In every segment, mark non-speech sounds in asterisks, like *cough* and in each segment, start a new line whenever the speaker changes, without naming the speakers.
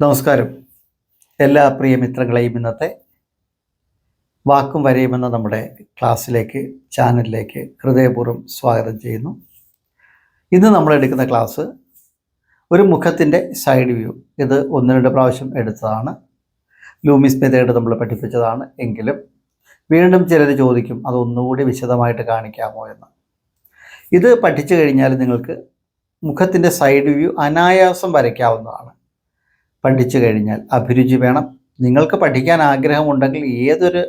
നമസ്കാരം. എല്ലാ പ്രിയ മിത്രങ്ങളെയും ഇന്നത്തെ വാക്കും വരയുമെന്ന നമ്മുടെ ക്ലാസ്സിലേക്ക് ചാനലിലേക്ക് ഹൃദയപൂർവം സ്വാഗതം ചെയ്യുന്നു. ഇന്ന് നമ്മൾ എടുക്കുന്ന ക്ലാസ് ഒരു മുഖത്തിന്റെ സൈഡ് വ്യൂ. ഇത് ഒന്ന് രണ്ട് പ്രാവശ്യം എടുത്തതാണ്. ലൂമിസ് മെത്തേഡ് നമ്മൾ പഠിപ്പിച്ചതാണ് എങ്കിലും വീണ്ടും ചിലർ ചോദിക്കും അതൊന്നുകൂടി വിശദമായിട്ട് കാണിക്കാമോ എന്ന്? ഇത് പഠിച്ചു കഴിഞ്ഞാൽ നിങ്ങൾക്ക് മുഖത്തിന്റെ സൈഡ് വ്യൂ അനായാസം വരയ്ക്കാവുന്നതാണ്. പഠിച്ചു കഴിഞ്ഞാൽ അഭിരുചി വേണം. നിങ്ങൾക്ക് പഠിക്കാൻ ആഗ്രഹമുണ്ടെങ്കിൽ ഏതൊരു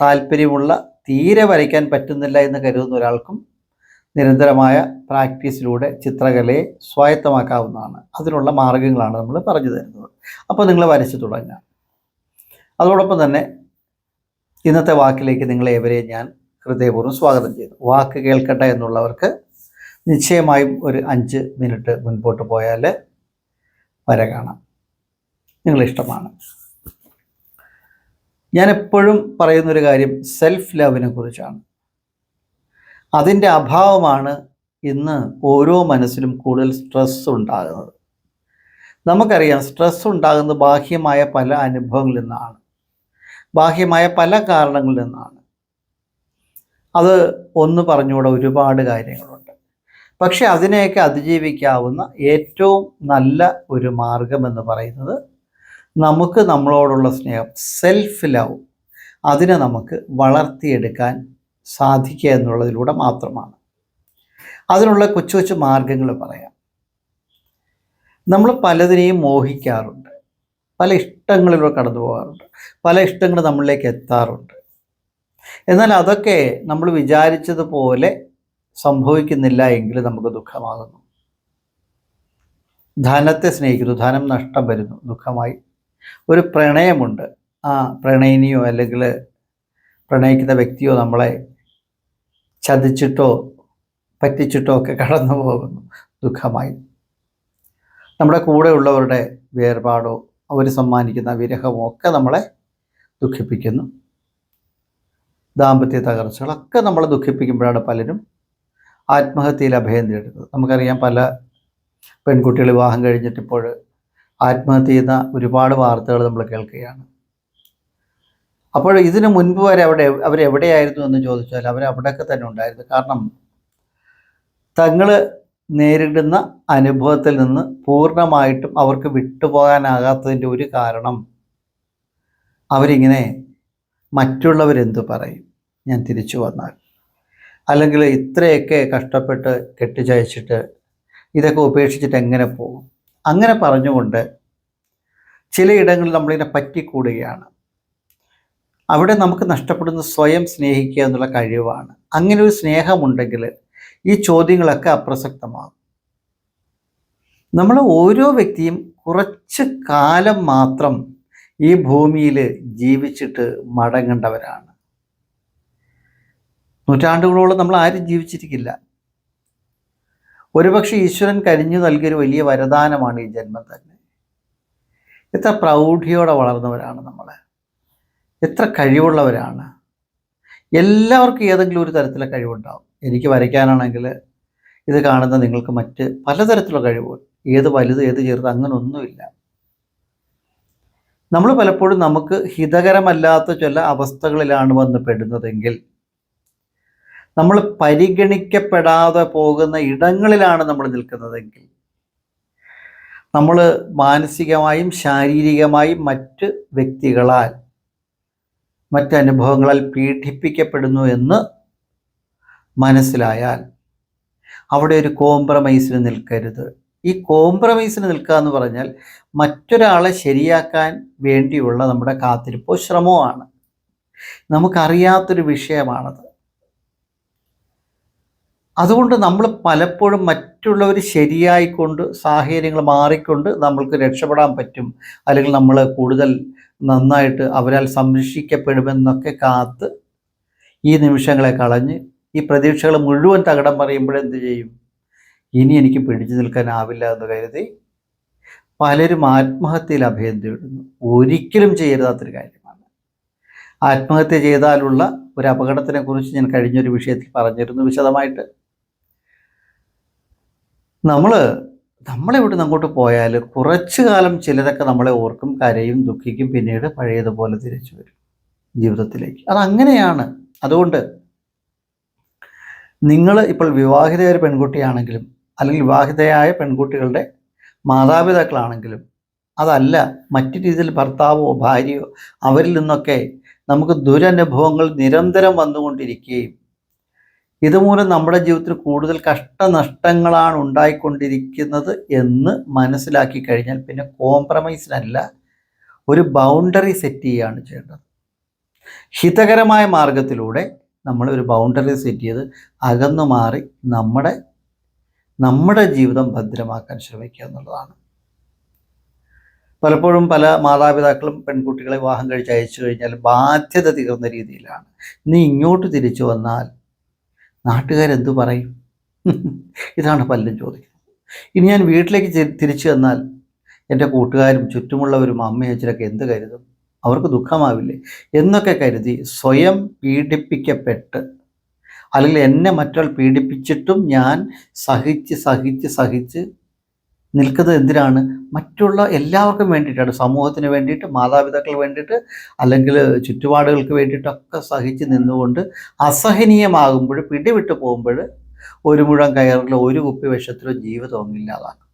താല്പര്യമുള്ള തീരെ വരയ്ക്കാൻ പറ്റുന്നില്ല എന്ന് കരുതുന്ന ഒരാൾക്കും നിരന്തരമായ പ്രാക്ടീസിലൂടെ ചിത്രകലയെ സ്വായത്തമാക്കാവുന്നതാണ്. അതിനുള്ള മാർഗങ്ങളാണ് നമ്മൾ പറഞ്ഞു തരുന്നത്. അപ്പോൾ നിങ്ങൾ വരച്ചു തുടങ്ങുക. അതോടൊപ്പം തന്നെ ഇന്നത്തെ വാക്കിലേക്ക് നിങ്ങളെ ഏവരെയും ഞാൻ ഹൃദയപൂർവം സ്വാഗതം ചെയ്തു വാക്ക് കേൾക്കട്ടെ എന്നുള്ളവർക്ക് നിശ്ചയമായും ഒരു അഞ്ച് മിനിറ്റ് മുൻപോട്ട് പോയാൽ വര കാണാം. നിങ്ങളിഷ്ടമാണ്. ഞാൻ എപ്പോഴും പറയുന്നൊരു കാര്യം സെൽഫ് ലവിനെ കുറിച്ചാണ്. അതിന്റെ അഭാവമാണ് ഇന്ന് ഓരോ മനസ്സിലും കൂടുതൽ സ്ട്രെസ് ഉണ്ടാകുന്നത്. നമുക്കറിയാം സ്ട്രെസ് ഉണ്ടാകുന്നത് ബാഹ്യമായ പല അനുഭവങ്ങളിൽ നിന്നാണ്. ബാഹ്യമായ പല കാരണങ്ങളിൽ നിന്നാണ്. അത് ഒന്ന് പറഞ്ഞുകൂടെ ഒരുപാട് കാര്യങ്ങളുണ്ട്. പക്ഷേ അതിനെയൊക്കെ അതിജീവിക്കാവുന്ന ഏറ്റവും നല്ല ഒരു മാർഗം എന്ന് പറയുന്നത് നമുക്ക് നമ്മളോടുള്ള സ്നേഹം സെൽഫ് ലവ് അതിനെ നമുക്ക് വളർത്തിയെടുക്കാൻ സാധിക്കുക എന്നുള്ളതിലൂടെ മാത്രമാണ്. അതിനുള്ള കൊച്ചു കൊച്ചു മാർഗങ്ങൾ പറയാം. നമ്മൾ പലതിനെയും മോഹിക്കാറുണ്ട്. പല ഇഷ്ടങ്ങളിലൂടെ കടന്നു പോകാറുണ്ട്. പല ഇഷ്ടങ്ങൾ നമ്മളിലേക്ക് എത്താറുണ്ട്. എന്നാൽ അതൊക്കെ നമ്മൾ വിചാരിച്ചതുപോലെ സംഭവിക്കുന്നില്ല എങ്കിൽ നമുക്ക് ദുഃഖമാകുന്നു. ധനത്തെ സ്നേഹിക്കുന്നു ധനം നഷ്ടം വരുന്നു ദുഃഖമായി ഒരു പ്രണയമുണ്ട്. ആ പ്രണയിനിയോ അല്ലെങ്കിൽ പ്രണയിക്കുന്ന വ്യക്തിയോ നമ്മളെ ചതിച്ചിട്ടോ പറ്റിച്ചിട്ടോ ഒക്കെ കടന്നു പോകുന്നു. ദുഃഖമായി. നമ്മുടെ കൂടെയുള്ളവരുടെ വേർപാടോ അവർ സമ്മാനിക്കുന്ന വിരഹമോ ഒക്കെ നമ്മളെ ദുഃഖിപ്പിക്കുന്നു. ദാമ്പത്യ തകർച്ചകളൊക്കെ നമ്മളെ ദുഃഖിപ്പിക്കുമ്പോഴാണ് പലരും ആത്മഹത്യയിൽ അഭയം തേടുന്നത് നമുക്കറിയാം പല പെൺകുട്ടികൾ വിവാഹം കഴിഞ്ഞിട്ടിപ്പോൾ ആത്മഹത്യ ചെയ്യുന്ന ഒരുപാട് വാർത്തകൾ നമ്മൾ കേൾക്കുകയാണ്. അപ്പോൾ ഇതിനു മുൻപ് വരെ അവിടെ അവരെവിടെയായിരുന്നു എന്ന് ചോദിച്ചാൽ അവർ അവിടെയൊക്കെ തന്നെ ഉണ്ടായിരുന്നു. കാരണം തങ്ങൾ നേരിടുന്ന അനുഭവത്തിൽ നിന്ന് പൂർണമായിട്ടും അവർക്ക് വിട്ടുപോകാനാകാത്തതിന്റെ ഒരു കാരണം അവരിങ്ങനെ മറ്റുള്ളവരെന്തു പറയും? ഞാൻ തിരിച്ചു വന്നാൽ. അല്ലെങ്കിൽ ഇത്രയൊക്കെ കഷ്ടപ്പെട്ട് കെട്ടിച്ചയച്ചിട്ട് ഇതൊക്കെ ഉപേക്ഷിച്ചിട്ട് എങ്ങനെ പോകും? അങ്ങനെ പറഞ്ഞുകൊണ്ട് ചിലയിടങ്ങളിൽ നമ്മളിതിനെ പറ്റിക്കൂടുകയാണ്. അവിടെ നമുക്ക് നഷ്ടപ്പെടുന്ന സ്വയം സ്നേഹിക്കുക എന്നുള്ള കഴിവാണ്. അങ്ങനെ ഒരു സ്നേഹമുണ്ടെങ്കിൽ ഈ ചോദ്യങ്ങളൊക്കെ അപ്രസക്തമാകും. നമ്മൾ ഓരോ വ്യക്തിയും കുറച്ച് കാലം മാത്രം ഈ ഭൂമിയിൽ ജീവിച്ചിട്ട് മടങ്ങേണ്ടവരാണ്. നൂറ്റാണ്ടുകളോളം നമ്മൾ ആരും ജീവിച്ചിരിക്കില്ല. ഒരുപക്ഷെ ഈശ്വരൻ കരിഞ്ഞു നൽകിയൊരു വലിയ വരദാനമാണ് ഈ ജന്മം തന്നെ. എത്ര പ്രൗഢിയോടെ വളർന്നവരാണ് നമ്മൾ എത്ര കഴിവുള്ളവരാണ്. എല്ലാവർക്കും ഏതെങ്കിലും ഒരു തരത്തിലെ കഴിവുണ്ടാവും. എനിക്ക് വരയ്ക്കാനാണെങ്കിൽ ഇത് കാണുന്ന നിങ്ങൾക്ക് മറ്റ് പലതരത്തിലുള്ള കഴിവുകൾ. ഏത് വലുത് ഏത് ചെറുത് അങ്ങനെ ഒന്നുമില്ല. നമ്മൾ പലപ്പോഴും നമുക്ക് ഹിതകരമല്ലാത്ത ചില അവസ്ഥകളിലാണ് വന്ന് പെടുന്നതെങ്കിൽ നമ്മൾ പരിഗണിക്കപ്പെടാതെ പോകുന്ന ഇടങ്ങളിലാണ് നമ്മൾ നിൽക്കുന്നതെങ്കിൽ നമ്മൾ മാനസികമായും ശാരീരികമായും മറ്റ് വ്യക്തികളാൽ മറ്റനുഭവങ്ങളാൽ പീഡിപ്പിക്കപ്പെടുന്നു എന്ന് മനസ്സിലായാൽ അവിടെ ഒരു കോംപ്രമൈസിന് നിൽക്കരുത്. ഈ കോംപ്രമൈസിന് നിൽക്കുക എന്ന് പറഞ്ഞാൽ മറ്റൊരാളെ ശരിയാക്കാൻ വേണ്ടിയുള്ള നമ്മുടെ കാത്തിരിപ്പോ ശ്രമമാണ്. നമുക്കറിയാത്തൊരു വിഷയമാണത്. അതുകൊണ്ട് നമ്മൾ പലപ്പോഴും മറ്റുള്ളവർ ശരിയായിക്കൊണ്ട് സാഹചര്യങ്ങൾ മാറിക്കൊണ്ട് നമ്മൾക്ക് രക്ഷപ്പെടാൻ പറ്റും. അല്ലെങ്കിൽ നമ്മൾ കൂടുതൽ നന്നായിട്ട് അവരാൽ സംരക്ഷിക്കപ്പെടുമെന്നൊക്കെ കാത്ത് ഈ നിമിഷങ്ങളെ കളഞ്ഞ് ഈ പ്രതീക്ഷകൾ മുഴുവൻ തകടം പറയുമ്പോഴെന്ത് ചെയ്യും? ഇനി എനിക്ക് പിടിച്ചു നിൽക്കാനാവില്ല എന്ന് കരുതി പലരും ആത്മഹത്യയിൽ അഭയം തേടുന്നു ഒരിക്കലും ചെയ്യരുതാത്തൊരു കാര്യമാണ്. ആത്മഹത്യ ചെയ്താലുള്ള ഒരു അപകടത്തിനെക്കുറിച്ച് ഞാൻ കഴിഞ്ഞൊരു വിഷയത്തിൽ പറഞ്ഞിരുന്നു വിശദമായിട്ട്. നമ്മൾ നമ്മളിവിടെ നിന്ന് അങ്ങോട്ട് പോയാൽ കുറച്ചു കാലം ചിലതൊക്കെ നമ്മളെ ഓർക്കും കരയും ദുഃഖിക്കും പിന്നീട് പഴയതുപോലെ തിരിച്ചു വരും ജീവിതത്തിലേക്ക്. അതങ്ങനെയാണ്. അതുകൊണ്ട് നിങ്ങൾ ഇപ്പോൾ വിവാഹിതയായ പെൺകുട്ടിയാണെങ്കിലും അല്ലെങ്കിൽ വിവാഹിതയായ പെൺകുട്ടികളുടെ മാതാപിതാക്കളാണെങ്കിലും അതല്ല മറ്റു രീതിയിൽ ഭർത്താവോ ഭാര്യയോ അവരിൽ നിന്നൊക്കെ നമുക്ക് ദുരനുഭവങ്ങൾ നിരന്തരം വന്നുകൊണ്ടിരിക്കുകയും ഇതുമൂലം നമ്മുടെ ജീവിതത്തിൽ കൂടുതൽ കഷ്ടനഷ്ടങ്ങളാണ് ഉണ്ടായിക്കൊണ്ടിരിക്കുന്നത് എന്ന് മനസ്സിലാക്കി കഴിഞ്ഞാൽ പിന്നെ കോംപ്രമൈസിനല്ല ഒരു ബൗണ്ടറി സെറ്റ് ചെയ്യുകയാണ് ചെയ്യേണ്ടത്. ഹിതകരമായ മാർഗത്തിലൂടെ നമ്മൾ ഒരു ബൗണ്ടറി സെറ്റ് ചെയ്ത് അകന്നു മാറി നമ്മുടെ നമ്മുടെ ജീവിതം ഭദ്രമാക്കാൻ ശ്രമിക്കുക എന്നുള്ളതാണ്. പലപ്പോഴും പല മാതാപിതാക്കളും പെൺകുട്ടികളെ വിവാഹം കഴിച്ച് അയച്ചു കഴിഞ്ഞാൽ ബാധ്യത തീർന്ന രീതിയിലാണ്. നീ ഇങ്ങോട്ട് തിരിച്ചു വന്നാൽ നാട്ടുകാരെന്തു പറയും? ഇതാണ് പലരും ചോദിക്കുന്നത്. ഇനി ഞാൻ വീട്ടിലേക്ക് തിരിച്ചു വന്നാൽ എന്റെ കൂട്ടുകാരും ചുറ്റുമുള്ളവരും അമ്മയും അച്ഛനൊക്കെ എന്ത് കരുതും? അവർക്ക് ദുഃഖമാവില്ലേ? എന്നൊക്കെ കരുതി സ്വയം പീഡിപ്പിക്കപ്പെട്ട് അല്ലെങ്കിൽ എന്നെ മറ്റൊരാൾ പീഡിപ്പിച്ചിട്ടും ഞാൻ സഹിച്ച് സഹിച്ച് സഹിച്ച് നിൽക്കുന്നത് എന്തിനാണ്? മറ്റുള്ള എല്ലാവർക്കും വേണ്ടിയിട്ടാണ്. സമൂഹത്തിന് വേണ്ടിയിട്ട് മാതാപിതാക്കൾ വേണ്ടിയിട്ട് അല്ലെങ്കിൽ ചുറ്റുപാടുകൾക്ക് വേണ്ടിയിട്ടൊക്കെ സഹിച്ച് നിന്നുകൊണ്ട് അസഹനീയമാകുമ്പോൾ പിടിവിട്ട് പോകുമ്പോൾ ഒരു മുഴം കയറിലോ ഒരു കുപ്പി വിഷത്തിലോ ജീവിതം ഇല്ലാതാക്കും.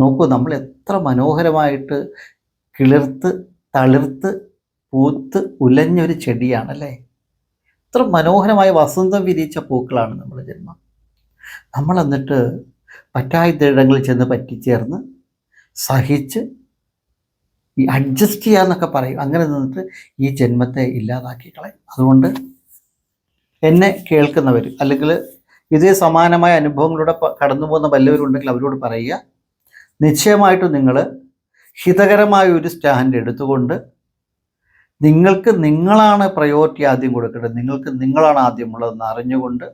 നോക്കൂ നമ്മൾ എത്ര മനോഹരമായിട്ട് കിളിർത്ത് തളിർത്ത് പൂത്ത് ഉലഞ്ഞൊരു ചെടിയാണല്ലേ? എത്ര മനോഹരമായ വസന്തം വിരിയിച്ച പൂക്കളാണ് നമ്മുടെ ജന്മം. നമ്മൾ എന്നിട്ട് പറ്റായിടങ്ങളിൽ ചെന്ന് പറ്റിച്ചേർന്ന് സഹിച്ച് ഈ അഡ്ജസ്റ്റ് ചെയ്യാന്നൊക്കെ പറയും. അങ്ങനെ നിന്നിട്ട് ഈ ജന്മത്തെ ഇല്ലാതാക്കി കളയും. അതുകൊണ്ട് എന്നെ കേൾക്കുന്നവർ അല്ലെങ്കിൽ ഇതേ സമാനമായ അനുഭവങ്ങളിലൂടെ കടന്നു പോകുന്ന വല്ലവരുണ്ടെങ്കിൽ അവരോട് പറയുക. നിശ്ചയമായിട്ടും നിങ്ങൾ ഹിതകരമായ ഒരു സ്റ്റാൻഡ് എടുത്തുകൊണ്ട് നിങ്ങൾക്ക് നിങ്ങളാണ് പ്രയോറിറ്റി ആദ്യം കൊടുക്കേണ്ടത്. നിങ്ങൾക്ക് നിങ്ങളാണ് ആദ്യമുള്ളതെന്ന് അറിഞ്ഞുകൊണ്ട്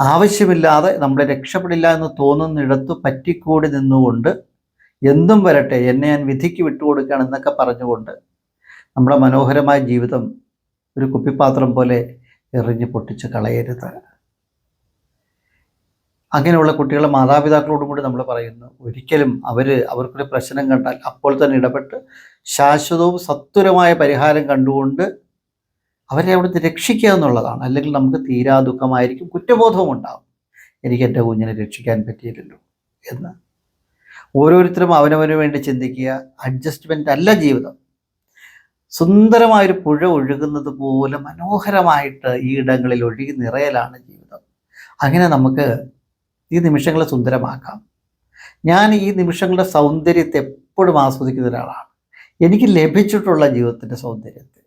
ആവശ്യമില്ലാതെ നമ്മളെ രക്ഷപ്പെടില്ല എന്ന് തോന്നുന്നിടത്ത് പറ്റിക്കൂടി നിന്നുകൊണ്ട് എന്തും വരട്ടെ എന്നെ ഞാൻ വിധിക്ക് വിട്ടുകൊടുക്കുകയാണ് എന്നൊക്കെ പറഞ്ഞുകൊണ്ട് നമ്മുടെ മനോഹരമായ ജീവിതം ഒരു കുപ്പിപാത്രം പോലെ എറിഞ്ഞ് പൊട്ടിച്ച് കളയരുത്. അങ്ങനെയുള്ള കുട്ടികളെ മാതാപിതാക്കളോടും കൂടി നമ്മൾ പറയുന്നു ഒരിക്കലും അവർ അവർക്കൊരു പ്രശ്നം കണ്ടാൽ അപ്പോൾ തന്നെ ഇടപെട്ട് ശാശ്വതവും സത്വരമായ പരിഹാരം കണ്ടുകൊണ്ട് അവരെ അവിടുന്ന് രക്ഷിക്കുക എന്നുള്ളതാണ്. അല്ലെങ്കിൽ നമുക്ക് തീരാ ദുഃഖമായിരിക്കും കുറ്റബോധവും ഉണ്ടാകും എനിക്ക് എന്റെ കുഞ്ഞിനെ രക്ഷിക്കാൻ പറ്റിയില്ലല്ലോ എന്ന്. ഓരോരുത്തരും അവനവന് വേണ്ടി ചിന്തിക്കുക. അഡ്ജസ്റ്റ്മെന്റ് അല്ല ജീവിതം. സുന്ദരമായൊരു പുഴ ഒഴുകുന്നത് പോലെ മനോഹരമായിട്ട് ഈ ഇടങ്ങളിൽ ഒഴുകി നിറയലാണ് ജീവിതം. അങ്ങനെ നമുക്ക് ഈ നിമിഷങ്ങളെ സുന്ദരമാക്കാം. ഞാൻ ഈ നിമിഷങ്ങളുടെ സൗന്ദര്യത്തെ എപ്പോഴും ആസ്വദിക്കുന്ന ഒരാളാണ്. എനിക്ക് ലഭിച്ചിട്ടുള്ള ജീവിതത്തിന്റെ സൗന്ദര്യത്തെ.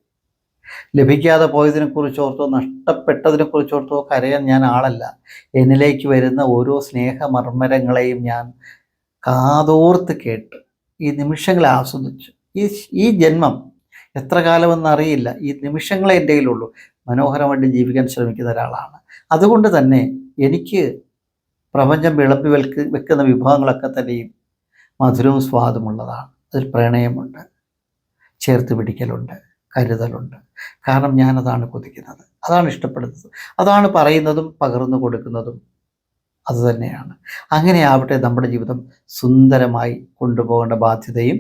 ലഭിക്കാതെ പോയതിനെക്കുറിച്ചോർത്തോ നഷ്ടപ്പെട്ടതിനെക്കുറിച്ചോർത്തോ കരയാൻ ഞാൻ ആളല്ല. എന്നിലേക്ക് വരുന്ന ഓരോ സ്നേഹമർമ്മരങ്ങളെയും ഞാൻ കാതോർത്ത് കേട്ട് ഈ നിമിഷങ്ങളെ ആസ്വദിച്ചു. ഈ ഈ ജന്മം എത്ര കാലമെന്നറിയില്ല ഈ നിമിഷങ്ങളെ എന്റെ കയ്യിലുള്ളൂ. മനോഹരമായിട്ട് ജീവിക്കാൻ ശ്രമിക്കുന്ന ഒരാളാണ്. അതുകൊണ്ട് തന്നെ എനിക്ക് പ്രപഞ്ചം വിളമ്പി വെൽക്ക് വെക്കുന്ന വിഭവങ്ങളൊക്കെ തന്നെയും മധുരവും സ്വാദുമുള്ളതാണ്. അതിൽ പ്രണയമുണ്ട്. ചേർത്ത് പിടിക്കലുണ്ട്. കരുതലുണ്ട്. കാരണം ഞാനതാണ് കൊതിക്കുന്നത്. അതാണ് ഇഷ്ടപ്പെടുന്നത്. അതാണ് പറയുന്നതും പകർന്നു കൊടുക്കുന്നതും അതുതന്നെയാണ് അങ്ങനെ ആവട്ടെ നമ്മുടെ ജീവിതം സുന്ദരമായി കൊണ്ടുപോകേണ്ട ബാധ്യതയും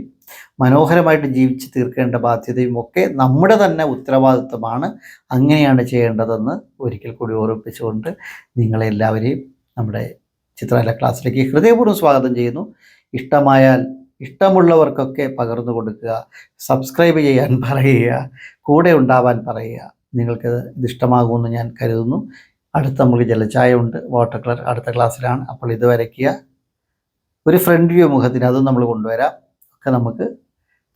മനോഹരമായിട്ട് ജീവിച്ച് തീർക്കേണ്ട ബാധ്യതയും ഒക്കെ നമ്മുടെ തന്നെ ഉത്തരവാദിത്വമാണ്. അങ്ങനെയാണ് ചെയ്യേണ്ടതെന്ന് ഒരിക്കൽ കൂടി ഓർമ്മിപ്പിച്ചുകൊണ്ട് നിങ്ങളെല്ലാവരെയും നമ്മുടെ ചിത്രകല ക്ലാസ്സിലേക്ക് ഹൃദയപൂർവം സ്വാഗതം ചെയ്യുന്നു. ഇഷ്ടമായാൽ ഇഷ്ടമുള്ളവർക്കൊക്കെ പകർന്നു കൊടുക്കുക സബ്സ്ക്രൈബ് ചെയ്യാൻ *laughs* പറയുക കൂടെ ഉണ്ടാവാൻ പറയുക. നിങ്ങൾക്ക് ഇത് ഇഷ്ടമാകുമെന്ന് ഞാൻ കരുതുന്നു. അടുത്ത നമുക്ക് ജലച്ചായ ഉണ്ട് വാട്ടർ കളർ അടുത്ത ക്ലാസ്സിലാണ് അപ്പോൾ ഇത് വരയ്ക്കുക ഒരു ഫ്രണ്ട് വ്യൂ മുഖത്തിന് അതും നമ്മൾ കൊണ്ടുവരാം. ഒക്കെ നമുക്ക്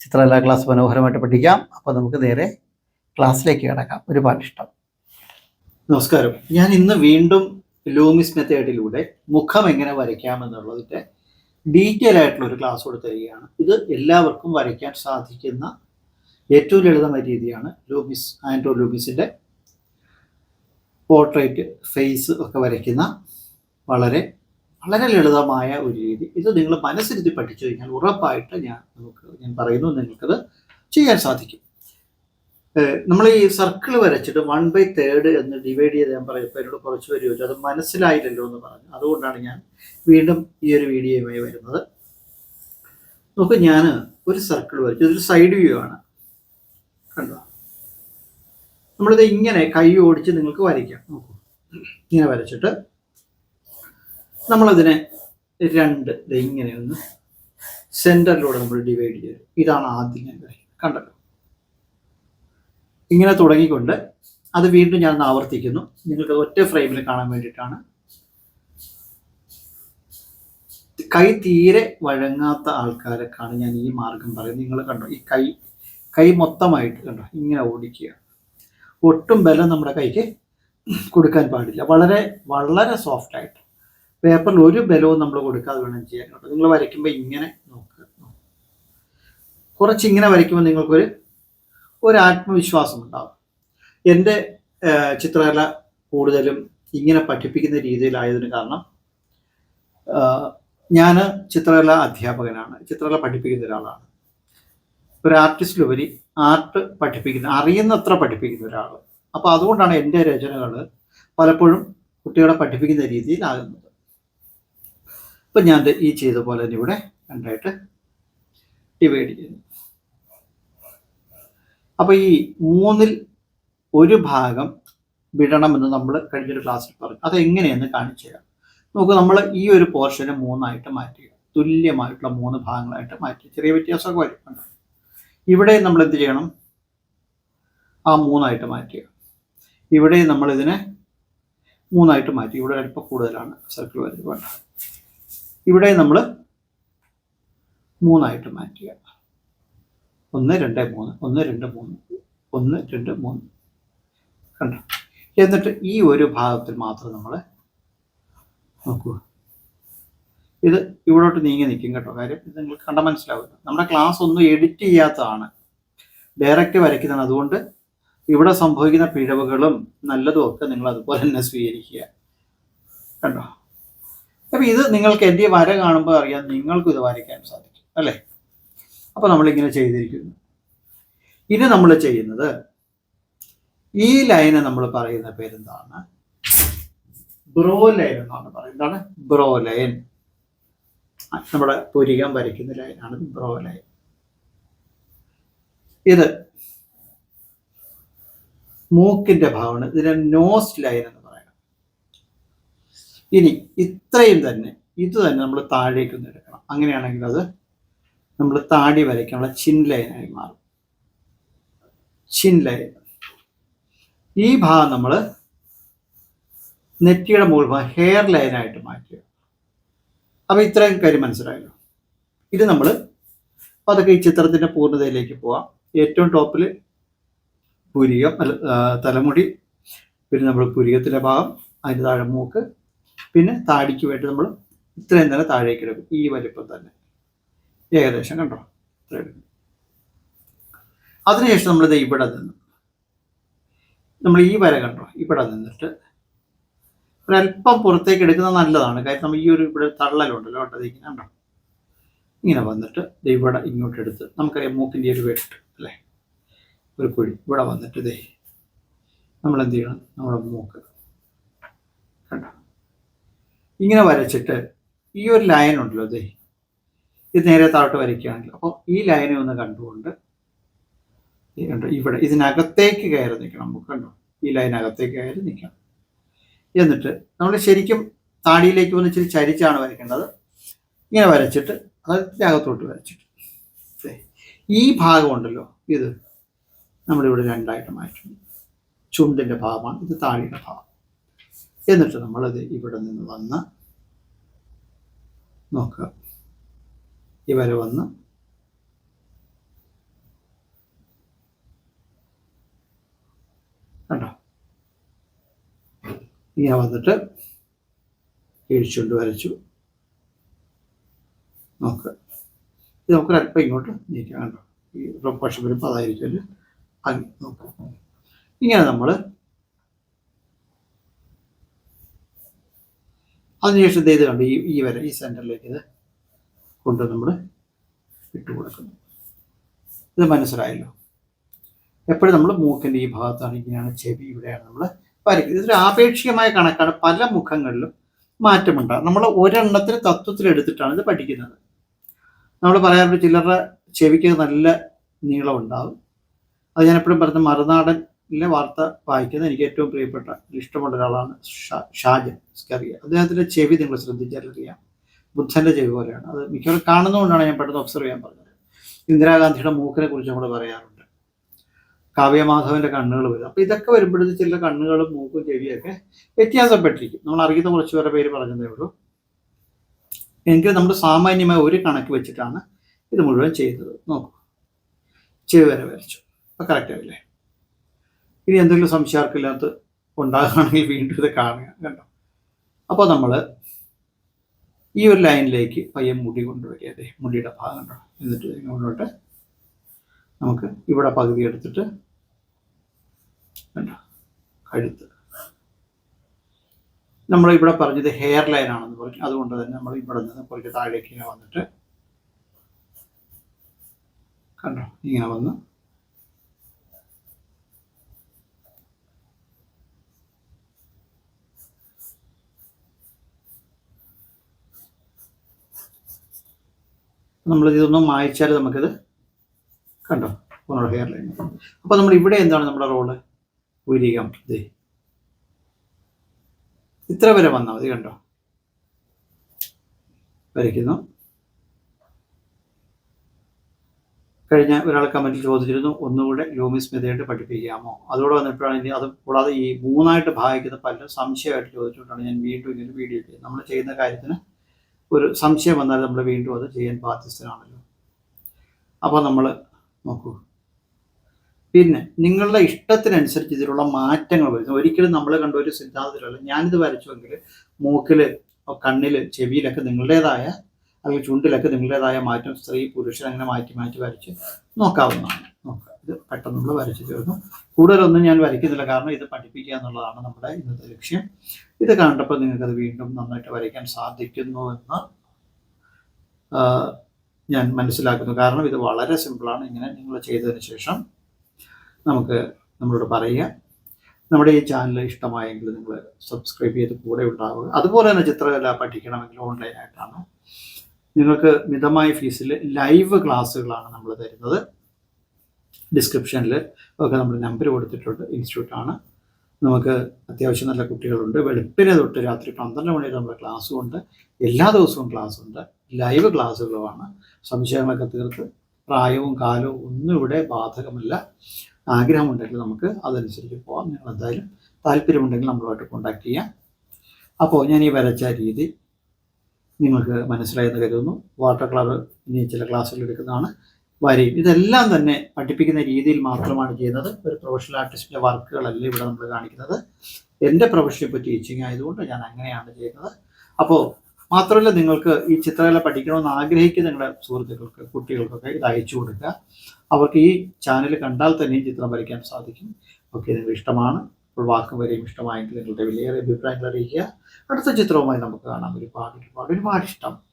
ചിത്രകലാ ക്ലാസ് മനോഹരമായിട്ട് പഠിക്കാം. അപ്പോൾ നമുക്ക് നേരെ ക്ലാസ്സിലേക്ക് കിടക്കാം. ഒരുപാട് ഇഷ്ടം. നമസ്കാരം. ഞാൻ ഇന്ന് വീണ്ടും ലൂമിസ് മെത്തേഡിലൂടെ മുഖം എങ്ങനെ വരയ്ക്കാം എന്നുള്ളതിന്റെ ഡീറ്റെയിൽ ആയിട്ടുള്ള ഒരു ക്ലാസ് കൊടുത്തു തരികയാണ് ഇത് എല്ലാവർക്കും വരയ്ക്കാൻ സാധിക്കുന്ന ഏറ്റവും ലളിതമായ രീതിയാണ് ലൂമിസ് ആൻഡ്രോ ലൂമിസിന്റെ പോർട്രേറ്റ് ഫേസ് ഒക്കെ വരയ്ക്കുന്ന വളരെ വളരെ ലളിതമായ ഒരു രീതി. ഇത് നിങ്ങൾ മനസ്സിരുത്തി പഠിച്ചു കഴിഞ്ഞാൽ ഉറപ്പായിട്ട് ഞാൻ നമുക്ക് ഞാൻ പറയുന്നു നിങ്ങൾക്കത് ചെയ്യാൻ സാധിക്കും. നമ്മൾ ഈ സർക്കിൾ വരച്ചിട്ട് വൺ ബൈ തേർഡ് എന്ന് ഡിവൈഡ് ചെയ്ത് ഞാൻ പറയപ്പോൾ എന്നോട് കുറച്ച് പേര് ചോദിച്ചു അത് മനസ്സിലായില്ലല്ലോ എന്ന് പറഞ്ഞു. അതുകൊണ്ടാണ് ഞാൻ വീണ്ടും ഈ ഒരു വീഡിയോയുമായി വരുന്നത്. നോക്ക് ഞാൻ ഒരു സർക്കിൾ വരച്ചു. ഇതൊരു സൈഡ് വ്യൂ ആണ്. കണ്ടോ? നമ്മളിത് ഇങ്ങനെ കൈ ഓടിച്ച് നിങ്ങൾക്ക് വരയ്ക്കാം. നോക്കൂ. ഇങ്ങനെ വരച്ചിട്ട് നമ്മളതിനെ രണ്ട് ഇങ്ങനെ ഒന്ന് സെന്ററിലൂടെ നമ്മൾ ഡിവൈഡ് ചെയ്തു. ഇതാണ് ആദ്യം ഞാൻ വരയ്ക്കുന്നത്. കണ്ടല്ലോ ഇങ്ങനെ തുടങ്ങിക്കൊണ്ട് അത് വീണ്ടും ഞാൻ ആവർത്തിക്കുന്നു. നിങ്ങൾക്ക് ഒറ്റ ഫ്രെയിമിൽ കാണാൻ വേണ്ടിയിട്ടാണ്. കൈ തീരെ വഴങ്ങാത്ത ആൾക്കാരൊക്കെയാണ് ഞാൻ ഈ മാർഗം പറയുന്നത്. നിങ്ങൾ കണ്ടോ ഈ കൈ കൈ മൊത്തമായിട്ട് കണ്ടോ ഇങ്ങനെ ഓടിക്കുക. ഒട്ടും ബലം നമ്മുടെ കൈക്ക് കൊടുക്കാൻ പാടില്ല. വളരെ വളരെ സോഫ്റ്റ് ആയിട്ട്. പേപ്പറിൽ ഒരു ബലവും നമ്മൾ കൊടുക്കാതെ വേണം ചെയ്യാൻ. കേട്ടോ നിങ്ങൾ വരയ്ക്കുമ്പോൾ ഇങ്ങനെ നോക്കുക കുറച്ച് ഇങ്ങനെ വരയ്ക്കുമ്പോൾ നിങ്ങൾക്കൊരു ഒരു ആത്മവിശ്വാസം ഉണ്ടാകും എന്റെ ചിത്രകല കൂടുതലും ഇങ്ങനെ പഠിപ്പിക്കുന്ന രീതിയിലായതിന് കാരണം ഞാൻ ചിത്രകല അധ്യാപകനാണ്. ചിത്രകല പഠിപ്പിക്കുന്ന ഒരാളാണ്. ഒരു ആർട്ടിസ്റ്റിലുപരി ആർട്ട് പഠിപ്പിക്കുന്ന അറിയുന്നത്ര പഠിപ്പിക്കുന്ന ഒരാൾ. അപ്പോൾ അതുകൊണ്ടാണ് എന്റെ രചനകൾ പലപ്പോഴും കുട്ടികളെ പഠിപ്പിക്കുന്ന രീതിയിലാകുന്നത്. ഇപ്പം ഞാൻ ഈ ചെയ്ത പോലെ തന്നെ ഇവിടെ രണ്ടായിട്ട് ഡിവൈഡ് ചെയ്യുന്നു. അപ്പോൾ ഈ മൂന്നിൽ ഒരു ഭാഗം വിടണമെന്ന് നമ്മൾ കഴിഞ്ഞൊരു ക്ലാസ്സിൽ പറഞ്ഞു. അത് അതെങ്ങനെയെന്ന് കാണിച്ചു തരാം. നമുക്ക് നമ്മൾ ഈ ഒരു പോർഷനെ മൂന്നായിട്ട് മാറ്റി. തുല്യമായിട്ടുള്ള മൂന്ന് ഭാഗങ്ങളായിട്ട് മാറ്റി. ചെറിയ വ്യത്യാസമൊക്കെ വരും കണ്ടോ? ഇവിടെ നമ്മൾ എന്ത് ചെയ്യണം? ആ മൂന്നായിട്ട് മാറ്റുക. ഇവിടെ നമ്മൾ ഇതിനെ മൂന്നായിട്ട് മാറ്റി. ഇവിടെ അല്പം കൂടുതലാണ് സർക്കിൾ വരുന്നത്. വേണ്ട ഇവിടെ നമ്മൾ മൂന്നായിട്ട് മാറ്റുക. ഒന്ന് രണ്ട് മൂന്ന് ഒന്ന് രണ്ട് മൂന്ന് ഒന്ന് രണ്ട് മൂന്ന്. കണ്ടോ? എന്നിട്ട് ഈ ഒരു ഭാഗത്തിൽ മാത്രം നമ്മൾ നോക്കുക. ഇത് ഇവിടോട്ട് നീങ്ങി നിൽക്കും കേട്ടോ. കാര്യം ഇത് നിങ്ങൾക്ക് കണ്ട മനസ്സിലാവില്ല നമ്മുടെ ക്ലാസ് ഒന്നും എഡിറ്റ് ചെയ്യാത്തതാണ്. ഡയറക്റ്റ് വരയ്ക്കുന്നതാണ്. അതുകൊണ്ട് ഇവിടെ സംഭവിക്കുന്ന പിഴവുകളും നല്ലതും ഒക്കെ നിങ്ങൾ അതുപോലെ തന്നെ സ്വീകരിക്കുക. കണ്ടോ? അപ്പം ഇത് നിങ്ങൾക്ക് എന്റെ വര കാണുമ്പോൾ അറിയാം നിങ്ങൾക്കും ഇത് വരയ്ക്കാൻ സാധിക്കും. അല്ലേ? അപ്പോൾ നമ്മളിങ്ങനെ ചെയ്തിരിക്കുന്നു. ഇനി നമ്മൾ ചെയ്യുന്നത് ഈ ലൈന് നമ്മൾ പറയുന്ന പേരെന്താണ്? ബ്രോ ലൈൻ എന്നാണ് പറയുന്നത്. എന്താണ്? Brow line. നമ്മുടെ പുരികം വരയ്ക്കുന്ന ലൈനാണ് ബ്രോ ലൈൻ. ഇത് മൂക്കിന്റെ ഭാഗമാണ് ഇതിനെ നോസ് ലൈൻ എന്ന് പറയാം. ഇനി ഇത്രയും തന്നെ ഇത് തന്നെ നമ്മൾ താഴേക്ക് ഒന്ന് എടുക്കണം. അങ്ങനെയാണെങ്കിൽ അത് നമ്മൾ താടി വരയ്ക്കാനുള്ള ചിൻ ലൈനായി മാറും. ചിൻ ലൈൻ ഈ ഭാഗം നമ്മൾ നെറ്റിയുടെ മുകൾ ഭാഗം ഹെയർ ലൈനായിട്ട് മാറ്റുക. അപ്പോൾ ഇത്രയും കാര്യം മനസ്സിലായല്ലോ. ഇത് നമ്മൾ അതൊക്കെ ഈ ചിത്രത്തിന്റെ പൂർണതയിലേക്ക് പോവാം. ഏറ്റവും ടോപ്പിൽ പുരികം തലമുടി പിന്നെ നമ്മൾ പുരികത്തിന്റെ ഭാഗം അതിന്റെ താഴെ മൂക്ക് പിന്നെ താടിക്ക് വേണ്ടി നമ്മൾ ഇത്രയും തന്നെ താഴേക്ക് എടുക്കും. ഈ വലിപ്പം തന്നെ. ഏകദേശം കണ്ടോ. അതിനുശേഷം നമ്മൾ ദേ ഇവിടെ നിന്ന് നമ്മൾ ഈ വര കണ്ടോ? ഇവിടെ നിന്നിട്ട് ഒരല്പം പുറത്തേക്ക് എടുക്കുന്നത് നല്ലതാണ്. കാര്യം നമ്മൾ ഈ ഒരു ഇവിടെ തള്ളലുണ്ടല്ലോ ഒട്ടതേക്ക് കണ്ടോ? ഇങ്ങനെ വന്നിട്ട് ഇവിടെ ഇങ്ങോട്ട് എടുത്ത് നമുക്കറിയാം മൂക്കിന്റെ ഒരു വെട്ട് അല്ലേ? ഒരു കുഴി ഇവിടെ വന്നിട്ട് ദേ നമ്മൾ എന്ത് ചെയ്യണം? നമ്മുടെ മൂക്ക് കണ്ടോ? ഇങ്ങനെ വരച്ചിട്ട് ഈ ഒരു ലൈൻ ഉണ്ടല്ലോ ദേ ഇത് നേരെ താഴോട്ട് വരയ്ക്കുകയാണെങ്കിൽ അപ്പോൾ ഈ ലൈനെ ഒന്ന് കണ്ടുകൊണ്ട് ഇവിടെ ഇതിനകത്തേക്ക് കയറി നിൽക്കണം. നമുക്ക് കണ്ടോ ഈ ലൈനകത്തേക്ക് കയറി നിൽക്കണം. എന്നിട്ട് നമ്മൾ ശരിക്കും താടിയിലേക്ക് വന്ന് ഇച്ചിരി ചരിച്ചാണ് വരയ്ക്കേണ്ടത്. ഇങ്ങനെ വരച്ചിട്ട് അത് ഇതിനകത്തോട്ട് വരച്ചിട്ട്. ഈ ഭാഗം ഉണ്ടല്ലോ ഇത് നമ്മളിവിടെ രണ്ടായിട്ട് മാറ്റും ചുണ്ടിന്റെ ഭാഗമാണ് ഇത് താടിയുടെ ഭാഗം. എന്നിട്ട് നമ്മളത് ഇവിടെ നിന്ന് വന്ന് നോക്കുക. ഈ വര വന്ന് കണ്ടോ? ഇങ്ങനെ വന്നിട്ട് കിഴിച്ചുകൊണ്ട് വരച്ചു നോക്കുക ഇത് നമുക്ക് അല്പം ഇങ്ങോട്ട് നീക്കാം കണ്ടോ? ഈ പ്രൊപ്പോഷൻ വരുമ്പോൾ അതായിരിക്കും അങ്ങ് നോക്കുക ഇങ്ങനെ നമ്മൾ അതിനുശേഷം ഇത് കണ്ടു? ഈ ഈ വരെ ഈ സെന്ററിലേക്ക് ഇത് കൊണ്ട് നമ്മൾ ഇട്ട് കൊടുക്കുന്നു. ഇത് മനസ്സിലായല്ലോ. എപ്പോഴും നമ്മൾ മൂക്കിന്റെ ഈ ഭാഗത്താണ് ഇങ്ങനെയാണ് ചെവി ഇവിടെയാണ് നമ്മൾ വരയ്ക്കുന്നത്. ഇതൊരു ആപേക്ഷികമായ കണക്കാണ്. പല മുഖങ്ങളിലും മാറ്റമുണ്ടാകും. നമ്മൾ ഒരെണ്ണത്തിന് തത്വത്തിൽ എടുത്തിട്ടാണ് ഇത് പഠിക്കുന്നത്. നമ്മൾ പറയാറുണ്ട് ചിലരുടെ ചെവിക്ക് നല്ല നീളം ഉണ്ടാകും അത് ഞാൻ എപ്പോഴും പറഞ്ഞ മറുനാടനിലെ വാർത്ത വായിക്കുന്നത് എനിക്ക് ഏറ്റവും പ്രിയപ്പെട്ട ഇഷ്ടമുള്ള ഒരാളാണ് ഷാജൻ. സ്കറിയ അദ്ദേഹത്തിന്റെ ചെവി നിങ്ങൾ ശ്രദ്ധിച്ചാൽ അറിയാം. ബുദ്ധന്റെ ചെവി പോലെയാണ്. അത് മിക്കവാറും കാണുന്നതുകൊണ്ടാണ് ഞാൻ പെട്ടെന്ന് ഒബ്സർവ് ചെയ്യാൻ പറഞ്ഞത്. ഇന്ദിരാഗാന്ധിയുടെ മൂക്കിനെ കുറിച്ച് നമ്മൾ പറയാറുണ്ട്. കാവ്യമാധവന്റെ കണ്ണുകൾ വരും. അപ്പൊ ഇതൊക്കെ വരുമ്പോഴത്തേക്ക് ചില കണ്ണുകളും മൂക്കും ചെവിയൊക്കെ വ്യത്യാസപ്പെട്ടിരിക്കും. നമ്മൾ അറിയുന്ന കുറച്ച് പേരുടെ പേര് പറഞ്ഞതേ ഉള്ളൂ. എങ്കിൽ നമ്മൾ സാമാന്യമായ ഒരു കണക്ക് വെച്ചിട്ടാണ് ഇത് മുഴുവൻ ചെയ്തത്. നോക്കൂ. ചെവി വരെ വരച്ചു. അപ്പൊ കറക്റ്റ് ആവില്ലേ ഇനി എന്തെങ്കിലും സംശയാർക്കില്ലാത്ത ഉണ്ടാകുകയാണെങ്കിൽ വീണ്ടും ഇത് കാണുക കണ്ടോ? അപ്പോൾ നമ്മൾ ഈ ഒരു ലൈനിലേക്ക് പയ്യെ മുടി കൊണ്ടുവരിക. അതെ മുടിയുടെ ഭാഗം ഉണ്ടോ എന്നിട്ട് ഇങ്ങോട്ടോട്ട് നമുക്ക് ഇവിടെ പകുതി എടുത്തിട്ട് കണ്ടോ? കഴുത്ത്. നമ്മൾ ഇവിടെ പറഞ്ഞത് ഹെയർ ലൈൻ ആണെന്ന് പറഞ്ഞു. അതുകൊണ്ട് തന്നെ നമ്മൾ ഇവിടെ നിന്ന് കുറച്ച് താഴേക്ക് ഇങ്ങനെ വന്നിട്ട് കണ്ടോ? ഇങ്ങനെ വന്ന് നമ്മൾ ഇതൊന്നും മായച്ചാൽ നമുക്കിത് കണ്ടോ? നമ്മുടെ ഹെയർ ലൈൻ അപ്പോൾ നമ്മൾ ഇവിടെ എന്താണ് നമ്മുടെ റോൾ? ഉരികം. ദേ. ഇത്ര വരെ വന്നാൽ മതി കണ്ടോ? വരയ്ക്കുന്നു. കഴിഞ്ഞ ഒരാൾ കമന്റിൽ ചോദിച്ചിരുന്നു ഒന്നുകൂടെ ലൂമിസ് മെതേഡ് പഠിപ്പിക്കാമോ? അതോടെ വന്നപ്പോഴാണ് ഇനി അത് കൂടാതെ ഈ മൂന്നായിട്ട് ഭാഗിക്കുന്ന പല സംശയമായിട്ട് ചോദിച്ചുകൊണ്ടാണ് ഞാൻ വീണ്ടും ഇങ്ങനെ വീഡിയോ ചെയ്യുന്നത് നമ്മൾ ചെയ്യുന്ന കാര്യത്തിന് ഒരു സംശയം വന്നാൽ നമ്മൾ വീണ്ടും അത് ചെയ്യാൻ ബാധ്യസ്ഥനാണല്ലോ. അപ്പോൾ നമ്മൾ നോക്കൂ. പിന്നെ നിങ്ങളുടെ ഇഷ്ടത്തിനനുസരിച്ച് ഇതിലുള്ള മാറ്റങ്ങൾ വരുന്നു. ഒരിക്കലും നമ്മൾ കണ്ട ഒരു സിദ്ധാന്തത്തിലല്ല. ഞാനിത് വരച്ചുവെങ്കിൽ മൂക്കിൽ കണ്ണിൽ ചെവിയിലൊക്കെ നിങ്ങളുടേതായ അല്ലെങ്കിൽ ചുണ്ടിലൊക്കെ നിങ്ങളുടേതായ മാറ്റം സ്ത്രീ പുരുഷൻ അങ്ങനെ മാറ്റി മാറ്റി വരച്ച് നോക്കാവുന്നതാണ്. നോക്കുക ഇത് പെട്ടെന്ന് നമ്മൾ വരച്ചു തീർന്നു. കൂടുതലൊന്നും ഞാൻ വരയ്ക്കുന്നില്ല. കാരണം ഇത് പഠിപ്പിക്കുക എന്നുള്ളതാണ് നമ്മുടെ ഇന്നത്തെ ലക്ഷ്യം. ഇത് കണ്ടപ്പോൾ നിങ്ങൾക്കത് വീണ്ടും നന്നായിട്ട് വരയ്ക്കാൻ സാധിക്കുന്നു എന്ന് ഞാൻ മനസ്സിലാക്കുന്നു. കാരണം ഇത് വളരെ സിമ്പിളാണ് ഇങ്ങനെ നിങ്ങൾ ചെയ്തതിന് ശേഷം നമുക്ക് നമ്മളോട് പറയുക. നമ്മുടെ ഈ ചാനൽ ഇഷ്ടമായെങ്കിൽ നിങ്ങൾ സബ്സ്ക്രൈബ് ചെയ്ത് കൂടെ ഉണ്ടാവുക. അതുപോലെ തന്നെ ചിത്രകല പഠിക്കണമെങ്കിൽ ഓൺലൈനായിട്ടാണ് നിങ്ങൾക്ക് മിതമായ ഫീസിൽ ലൈവ് ക്ലാസ്സുകളാണ് നമ്മൾ തരുന്നത്. ഡിസ്ക്രിപ്ഷനിൽ ഒക്കെ നമ്മൾ നമ്പർ കൊടുത്തിട്ടുണ്ട്. ഇൻസ്റ്റിറ്റ്യൂട്ടാണ് നമുക്ക് അത്യാവശ്യം നല്ല കുട്ടികളുണ്ട്. വെളുപ്പിനെ തൊട്ട് രാത്രി പന്ത്രണ്ട് മണി വരെ നമ്മുടെ ക്ലാസ്സും ഉണ്ട് എല്ലാ ദിവസവും ക്ലാസ് ഉണ്ട് ലൈവ് ക്ലാസ്സുകളുമാണ്. സംശയങ്ങളൊക്കെ തീർത്ത് പ്രായവും കാലവും ഒന്നും ഇവിടെ ബാധകമല്ല. ആഗ്രഹമുണ്ടെങ്കിൽ നമുക്ക് അതനുസരിച്ച് പോകാം നിങ്ങൾ എന്തായാലും താല്പര്യമുണ്ടെങ്കിൽ നമ്മളുമായിട്ട് കോൺടാക്ട് ചെയ്യാം. അപ്പോൾ ഞാൻ ഈ വരച്ച രീതി നിങ്ങൾക്ക് മനസ്സിലായെന്ന് കരുതുന്നു. വാട്ടർ കളർ ഇനി ചില ക്ലാസ്സുകൾ എടുക്കുന്നതാണ്. വരയും. ഇതെല്ലാം തന്നെ പഠിപ്പിക്കുന്ന രീതിയിൽ മാത്രമാണ് ചെയ്യുന്നത്. ഒരു പ്രൊഫഷണൽ ആർട്ടിസ്റ്റിന്റെ വർക്കുകളല്ല ഇവിടെ നമ്മൾ കാണിക്കുന്നത്. എന്റെ പ്രൊഫഷൻ ഇപ്പോൾ ടീച്ചിങ് ആയതുകൊണ്ട് ഞാൻ അങ്ങനെയാണ് ചെയ്യുന്നത്. അപ്പോൾ മാത്രമല്ല നിങ്ങൾക്ക് ഈ ചിത്രകല പഠിക്കണമെന്ന് ആഗ്രഹിക്കുന്ന നിങ്ങളുടെ സുഹൃത്തുക്കൾക്ക് കുട്ടികൾക്കൊക്കെ ഇത് അയച്ചു കൊടുക്കുക. അവർക്ക് ഈ ചാനൽ കണ്ടാൽ തന്നെയും ചിത്രം വരയ്ക്കാൻ സാധിക്കും. ഓക്കെ നിങ്ങൾ ഇഷ്ടമാണ്. ഇപ്പോൾ വാക്ക് വരെയും ഇഷ്ടമായെങ്കിൽ നിങ്ങളുടെ വിലയേറെ അഭിപ്രായങ്ങൾ അറിയിക്കുക. അടുത്ത ചിത്രവുമായി നമുക്ക് കാണാം. ഒരുപാട് ഒരുപാട് ഒരുപാട് ഇഷ്ടം.